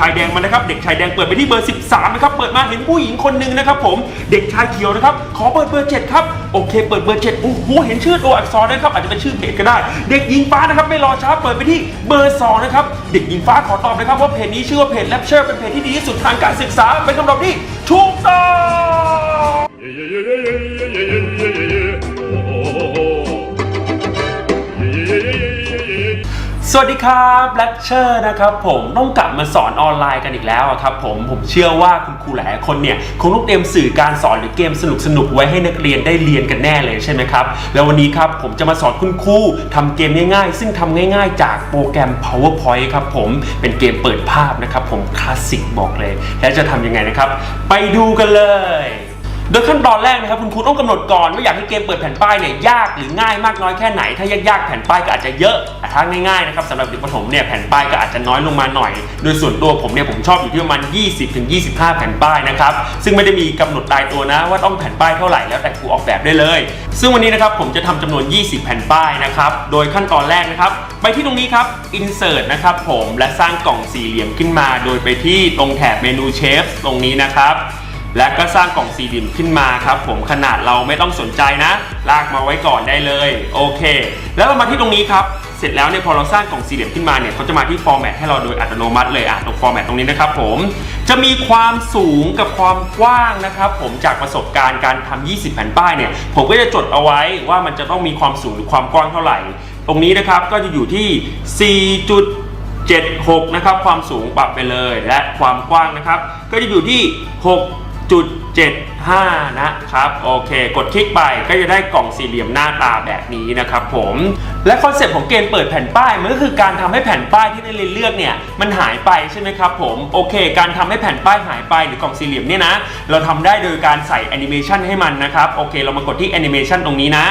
ชายแดงมานะครับ เด็กชายแดงเปิดไปที่เบอร์ 13นะครับ เปิดมาเห็นผู้หญิงคนหนึ่งนะครับผม เด็กชายเขียวนะครับ ขอเปิดเบอร์ 7 ครับ โอเค เปิดเบอร์7โอ้โห เห็นชื่อตัวอักษรนะครับ อาจจะเป็นชื่อเพจก็ได้ เด็กหญิงฟ้านะครับ ไม่รอช้า เปิดไปที่เบอร์2นะครับ เด็กหญิงฟ้าขอตอบนะครับว่าเพจนี้ชื่อว่าเพจแลปเชอร์เป็นเพจที่ดีที่สุดทางการศึกษา เป็นคำตอบที่ถูกต้อง สวัสดีครับแลคเชอร์นะครับผมต้องกลับมาสอนออนไลน์กันอีกแล้วครับผมผมเชื่อว่าคุณครูหลายคนเนี่ยคงต้องเตรียมสื่อการสอนหรือเกมสนุกๆไว้ให้นักเรียนได้เรียนกันแน่เลยใช่ไหมครับแล้ววันนี้ครับผมจะมาสอนคุณครูทำเกมง่ายๆ ซึ่งทำง่าย ๆ จากโปรแกรม PowerPoint ครับผมเป็นเกมเปิดภาพนะครับผมคลาสสิกบอกเลย แล้วจะทำยังไงนะครับ ไปดูกันเลย โดยขั้นตอนแรกนะครับคุณครูต้องกำหนดก่อนว่าอยากให้เกมเปิดแผ่นป้ายเนี่ยยากหรือง่ายมากน้อยแค่ไหน ถ้ายากๆแผ่นป้ายก็อาจจะเยอะแต่ถ้าง่ายๆนะครับสำหรับเด็กประถมเนี่ยแผ่นป้ายก็อาจจะน้อยลงมาหน่อย โดยส่วนตัวผมเนี่ยผมชอบอยู่ที่ประมาณ 20-25 แผ่นป้ายนะครับซึ่งไม่ได้มีกำหนดตายตัวนะ ว่าต้องแผ่นป้ายเท่าไหร่แล้วแต่ครูออกแบบได้เลย ซึ่งวันนี้นะครับผมจะทำจำนวน 20 แผ่นป้ายนะครับโดยขั้นตอนแรกนะครับไปที่ตรงนี้ครับ insert นะครับผมและสร้างกล่องสี่เหลี่ยมขึ้นมา โดยไปที่ตรงแถบเมนูเชฟตรงนี้นะครับ และก็สร้างกล่องสี่เหลี่ยมขึ้นมาครับผมขนาดเราไม่ต้องสนใจนะ ลากมาไว้ก่อนได้เลย โอเค แล้วเรามาที่ตรงนี้ครับ เสร็จแล้วเนี่ยพอเราสร้างกล่องสี่เหลี่ยมขึ้นมาเนี่ยเขาจะมาที่ฟอร์แมตให้เราโดยอัตโนมัติเลยอะตรงฟอร์แมตตรงนี้นะครับผม จะมีความสูงกับความกว้างนะครับผมจากประสบการณ์การทำ20 แผ่นป้ายเนี่ยผมก็จะจดเอาไว้ว่ามันจะต้องมีความสูงหรือความกว้างเท่าไหร่ ตรงนี้นะครับก็จะอยู่ที่ 4. 76 นะครับ ความสูงปรับไปเลย และความกว้างนะครับ ก็จะอยู่ที่ 6.75 นะครับ โอเค กดคลิกไปก็จะได้กล่องสี่เหลี่ยมหน้าตาแบบนี้นะครับผม และคอนเซปต์ของเกมเปิดแผ่นป้ายมันก็คือการทำให้แผ่นป้ายที่นักเรียนเลือกเนี่ยมันหายไปใช่ไหมครับผม โอเค การทำให้แผ่นป้ายหายไปหรือกล่องสี่เหลี่ยมเนี่ยนะ เราทำได้โดยการใส่แอนิเมชันให้มันนะครับ โอเค เรามากดที่แอนิเมชันตรงนี้นะ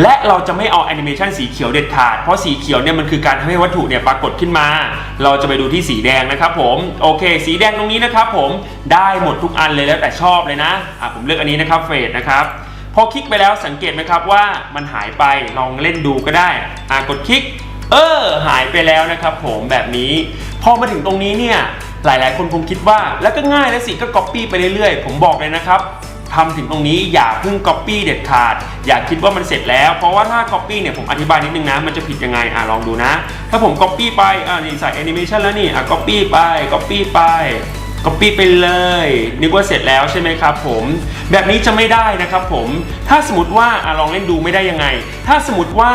และเราจะไม่เอาแอนิเมชันสีเขียวเด็ดขาด เพราะสีเขียวเนี่ยมันคือการทำให้วัตถุเนี่ยปรากฏขึ้นมา เราจะไปดูที่สีแดงนะครับผม โอเค สีแดงตรงนี้นะครับผม ได้หมดทุกอันเลยแล้วแต่ชอบเลยนะอะผมเลือกอันนี้นะครับเฟรดนะครับพอคลิกไปแล้วสังเกตไหมครับว่ามันหายไปลองเล่นดูก็ได้อะกดคลิก เออ หายไปแล้วนะครับผมแบบนี้พอมาถึงตรงนี้เนี่ยหลาย ๆ คนคงคิดว่าแล้วก็ง่ายแล้วสิก็ copy ไปเรื่อย ๆ ผมบอกเลยนะครับ ทำถึงตรงนี้อย่าเพิ่ง Copy เด็ดขาด อย่าคิดว่ามันเสร็จแล้ว เพราะว่าถ้า Copy เนี่ยผมอธิบายนิดนึงนะ มันจะผิดยังไงอะลองดูนะ ถ้าผม Copy ไปอ่านี่ใส่ Animation แล้วนี่อะ Copy ไป Copy ไป Copy ไปเลยนึกว่าเสร็จแล้วใช่ไหมครับผมแบบนี้จะไม่ได้นะครับผมถ้าสมมติว่าอะลองเล่นดูไม่ได้ยังไง ถ้าสมมติว่า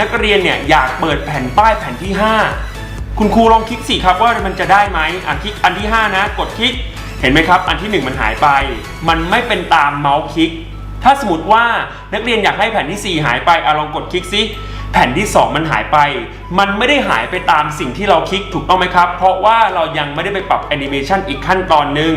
นักเรียนเนี่ยอยากเปิดแผ่นป้ายแผ่นที่ 5 คุณครูลองคลิกสิครับว่ามันจะได้ไหมอะคลิกอันที่ 5 นะ กดคลิก เห็นไหมครับ อันที่ 1 มันหายไป มันไม่เป็นตามเมาส์คลิก ถ้าสมมติว่านักเรียนอยากให้แผ่นที่ 4 หายไปอาลองกดคลิกซิแผ่นที่ 2 มันหายไป มันไม่ได้หายไปตามสิ่งที่เราคลิกถูกต้องไหมครับ เพราะว่าเรายังไม่ได้ไปปรับแอนิเมชันอีกขั้นตอนหนึ่ง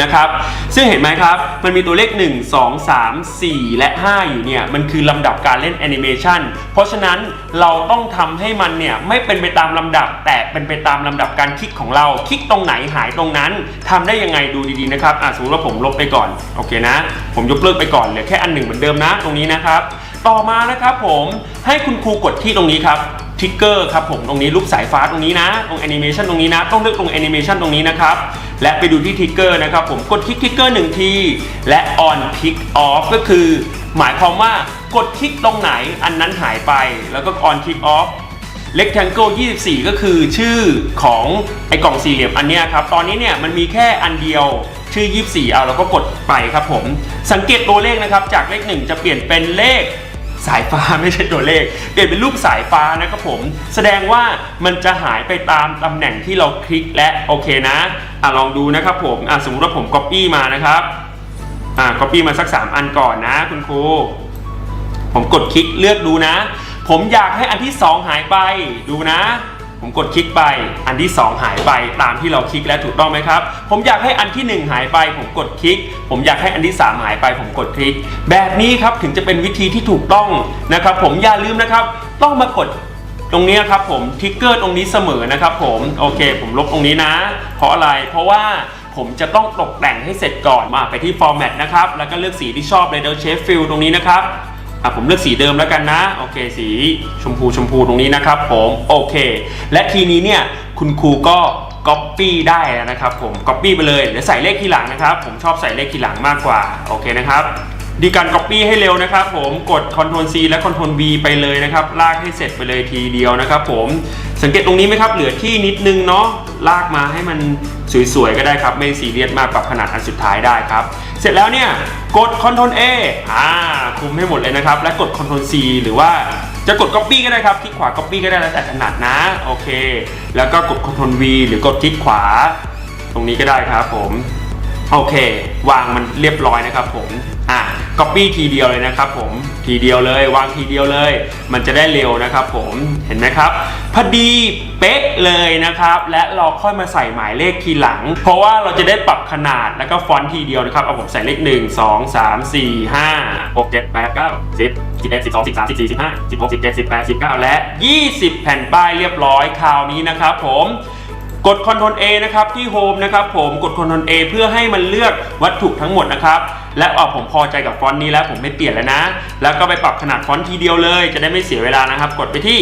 นะครับ ซึ่งเห็นไหมครับ มันมีตัวเลข 1 2 3 4 และ 5 อยู่เนี่ย มันคือลำดับการเล่นแอนิเมชันเพราะฉะนั้นเราต้องทำให้มันเนี่ย ไม่เป็นไปตามลำดับ แต่เป็นไปตามลำดับการคลิกของเรา คลิกตรงไหนหายตรงนั้นทำได้ยังไงดูดีๆนะครับอะสมมติว่าผมลบไปก่อน โอเคนะ ผมยกเลิกไปก่อนเหลือแค่อันหนึ่งเหมือนเดิมนะ ตรงนี้นะครับ ต่อมานะครับผมให้คุณครูกดที่ตรงนี้ครับ ทิกเกอร์ครับผมตรงนี้รูปสายฟ้าตรงนี้นะ ตรงแอนิเมชันตรงนี้นะ ต้องเลือกตรงแอนิเมชันตรงนี้นะครับ และไปดูที่ทิกเกอร์นะครับผมกดคลิกทิกเกอร์หนึ่งที และ on pick off ก็คือ หมายความว่ากดคลิกตรงไหนอันนั้นหายไป แล้วก็ on click off rectangle 24 ก็คือชื่อของไอ้กล่องสี่เหลี่ยมอันนี้ครับ ตอนนี้เนี่ยมันมีแค่อันเดียวชื่อ 24 เอาเราก็กดไปครับผม สังเกตตัวเลขนะครับ จากเลข 1 จะเปลี่ยนเป็นเลข สายฟ้าไม่ใช่ตัวเลข เปลี่ยนเป็นรูปสายฟ้านะครับผม แสดงว่ามันจะหายไปตามตำแหน่งที่เราคลิกและโอเคนะอะลองดูนะครับผมอะสมมติว่าผม Copy มานะครับอะ Copy มาสัก 3 อันก่อนนะ คุณครูผมกดคลิกเลือกดูนะ ผมอยากให้อันที่ 2 หายไปดูนะ ผมกดคลิกไป อันที่ 2 หายไปตามที่เราคลิกแล้วถูกต้องไหมครับ ผมอยากให้อันที่ 1 หายไป ผมกดคลิก ผมอยากให้อันที่ 3 หายไป ผมกดคลิก แบบนี้ครับถึงจะเป็นวิธีที่ถูกต้องนะครับ ผมอย่าลืมนะครับ ต้องมากดตรงนี้ครับผมทิกเกอร์ตรงนี้เสมอนะครับผมโอเค ผมลบตรงนี้นะ เพราะอะไรเพราะว่าผมจะต้องตกแต่งให้เสร็จก่อนมาไปที่ format นะครับแล้วก็เลือกสีที่ชอบเลยเดลเชฟฟิลตรงนี้นะครับ อะผมเลือกสีเดิมแล้วกันนะ โอเค สีชมพูชมพูตรงนี้นะครับผมโอเค และทีนี้เนี่ยคุณครูก็ Copy ได้แล้วนะครับผม Copy ไปเลยเดี๋ยวใส่เลขทีหลังนะครับ ผมชอบใส่เลขทีหลังมากกว่าโอเคนะครับดีการ Copy ให้เร็วนะครับผมกด Ctrl C และ Ctrl V ไปเลยนะครับ ลากให้เสร็จไปเลยทีเดียวนะครับผมสังเกตตรงนี้ไหมครับ เหลือที่นิดนึงเนาะลากมาให้มันสวยๆก็ได้ครับ ไม่ซีเรียสมากปรับขนาดอันสุดท้ายได้ครับ เสร็จแล้วเนี่ย กด Ctrl A อ่าคุมให้หมดเลยนะครับ และกด Ctrl C หรือว่าจะกด Copy ก็ได้ครับคลิกขวา Copy ก็ได้แล้วแต่ถนัดนะโอเค แล้วก็กด Ctrl V หรือกดคลิกขวา ตรงนี้ก็ได้ครับผม โอเค วางมันเรียบร้อยนะครับผมอะ copy ทีเดียวเลยนะครับผมทีเดียวเลยวางทีเดียวเลย มันจะได้เร็วนะครับผมเห็นไหมครับพอดีเป๊ะเลยนะครับ และเราค่อยมาใส่หมายเลขทีหลัง เพราะว่าเราจะได้ปรับขนาดแล้วก็ฟอนต์ทีเดียวนะครับเอาผมใส่เลข 1 2 3 4 5 6 7 8 9 10 11 12 13 14 15 16 17 18 19 และ 20 แผ่นป้ายเรียบร้อยคราวนี้นะครับผม กด Ctrl A นะครับที่ Home นะครับผมกด Ctrl A เพื่อให้มันเลือกวัตถุทั้งหมดนะครับและเอาผมพอใจกับฟอนต์นี้แล้วผมไม่เปลี่ยนแล้วนะ แล้วก็ไปปรับขนาดฟอนต์ทีเดียวเลย จะได้ไม่เสียเวลานะครับ กดไปที่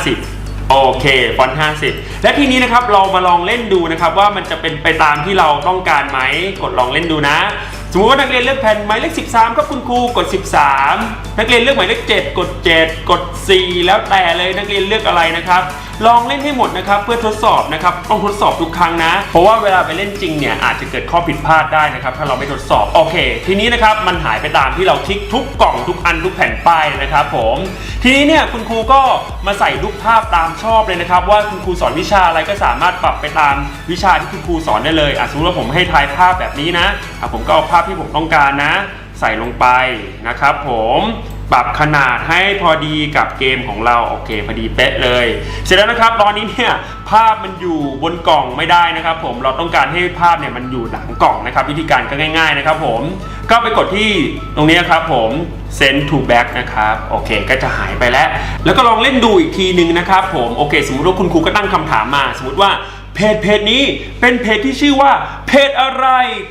50โอเค ฟอนต์ 50 และทีนี้นะครับเรามาลองเล่นดูนะครับว่ามันจะเป็นไปตามที่เราต้องการไหม กดลองเล่นดูนะ สมมติว่านักเรียนเลือกแผ่นหมายเลข 13ครับคุณครูกด 13 นักเรียนเลือกหมายเลข 7 กด 7 กด 4 แล้วแต่เลยนักเรียนเลือกอะไรนะครับลองเล่นให้หมดนะครับเพื่อทดสอบนะครับต้องทดสอบทุกครั้งนะ เพราะว่าเวลาไปเล่นจริงเนี่ยอาจจะเกิดข้อผิดพลาดได้นะครับถ้าเราไม่ทดสอบโอเค ทีนี้นะครับมันหายไปตามที่เราคลิกทุกกล่องทุกอันทุกแผ่นป้ายนะครับผมทีนี้เนี่ยคุณครูก็มาใส่รูปภาพตามชอบเลยนะครับ ว่าคุณครูสอนวิชาอะไรก็สามารถปรับไปตามวิชาที่คุณครูสอนได้เลยอะสมมติว่าผมให้ทายภาพแบบนี้นะอะผมก็เอาภาพที่ผมต้องการนะ ใส่ลงไปนะครับผม ปรับขนาดให้พอดีกับเกมของเราโอเคพอดีเป๊ะเลย เสร็จแล้วนะครับตอนนี้เนี่ยภาพมันอยู่บนกล่องไม่ได้นะครับ ผมเราต้องการให้ภาพเนี่ยมันอยู่หลังกล่องนะครับวิธีการก็ง่าย ๆนะครับ ผมก็ไปกดที่ตรงนี้ครับผม send to back นะครับโอเค ก็จะหายไปแล้ว แล้วก็ลองเล่นดูอีกทีหนึ่งนะครับ ผมโอเค สมมติว่าคุณครูก็ตั้งคำถามมา สมมติว่า เพจเพจนี้เป็นเพจที่ชื่อว่าเพจอะไร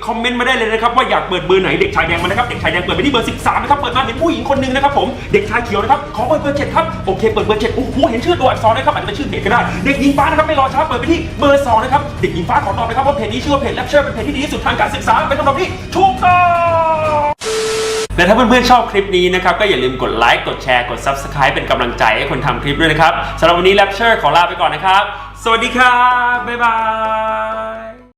คอมเมนต์มาได้เลยนะครับว่าอยากเปิดเบอร์ไหนเด็กชายแดงมานะครับเด็กชายแดงเปิดไปที่เบอร์13นะครับเปิดมาเห็นผู้หญิงคนหนึ่งนะครับผมเด็กชายเขียวนะครับขอเปิดเบอร์7ครับโอเคเปิดเบอร์7โอ้โหเห็นชื่อตัวอักษรนะครับอาจจะเป็นชื่อเพจก็ได้เด็กหญิงฟ้านะครับไม่รอช้าเปิดไปที่เบอร์2นะครับเด็กหญิงฟ้าขอตอบนะครับว่าเพจนี้ชื่อว่าเพจแลบเชอร์เป็นเพจที่ดีที่สุดทางการศึกษาเป็นคำตอบที่ถูกต้องและถ้าเพื่อนๆชอบคลิปนี้นะครับ ก็อย่าลืมกดไลค์กดแชร์กด Subscribe เป็นกำลังใจให้คนทำคลิปด้วยนะครับสำหรับวันนี้แลปเชอร์ขอลาไปก่อนนะครับ สวัสดีครับบ๊ายบาย